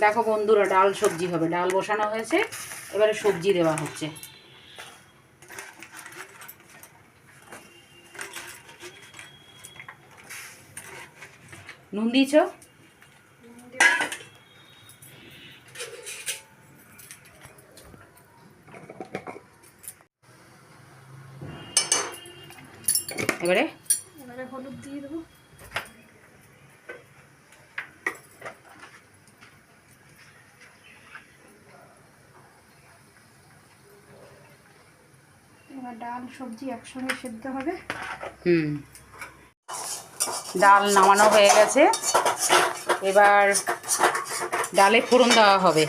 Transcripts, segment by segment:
দেখো বন্ধুরা, ডাল সবজি হবে। ডাল বসানো হয়েছে, এবারে সবজি দেওয়া হচ্ছে। নুন দিয়েছ? এবারে? এবারে হলুদ দিয়ে দেবো। এবার ডাল সবজি একসঙ্গে সেদ্ধ হবে। হুম। ডাল নামানো হয়ে গেছে। এবার ডালে ফোড়ন দেওয়া হবে।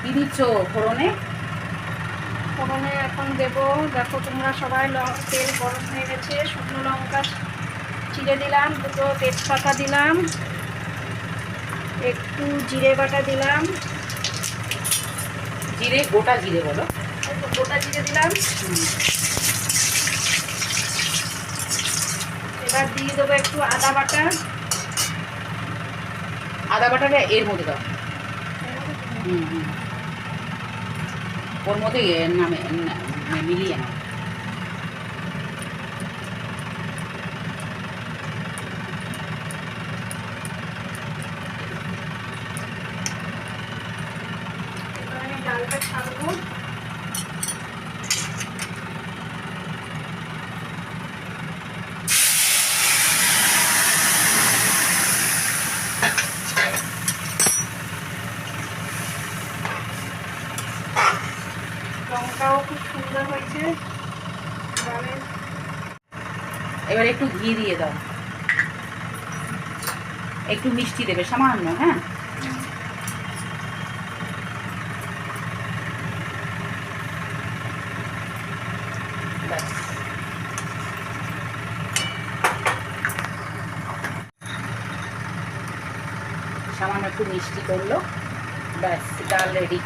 কি দিচ্ছ ফোড়নে। ফোড়নে এখন দেবো দেখো তোমরা সবাই তেল গরম হয়ে গেছে শুকনো লঙ্কা চিড়ে দিলাম দুটো তেজপাতা দিলাম একটু জিরে বাটা দিলাম। জিরে গোটা জিরে বলো। গোটা জিরে দিলাম। এবার দিয়ে দেবো একটু আদা বাটা। আদা বাটাটা এর মধ্যে দাও। হুম হুম। ওর মধ্যে নামে মিলিয়ে নাও। আমি ছাড়বো। খুব সুন্দর হয়েছে। এবার একটু ঘি দিয়ে দাও। একটু মিষ্টি দেবে, সামান্য হ্যাঁ? সামান্য একটু মিষ্টি করল। ব্যাস ডাল রেডি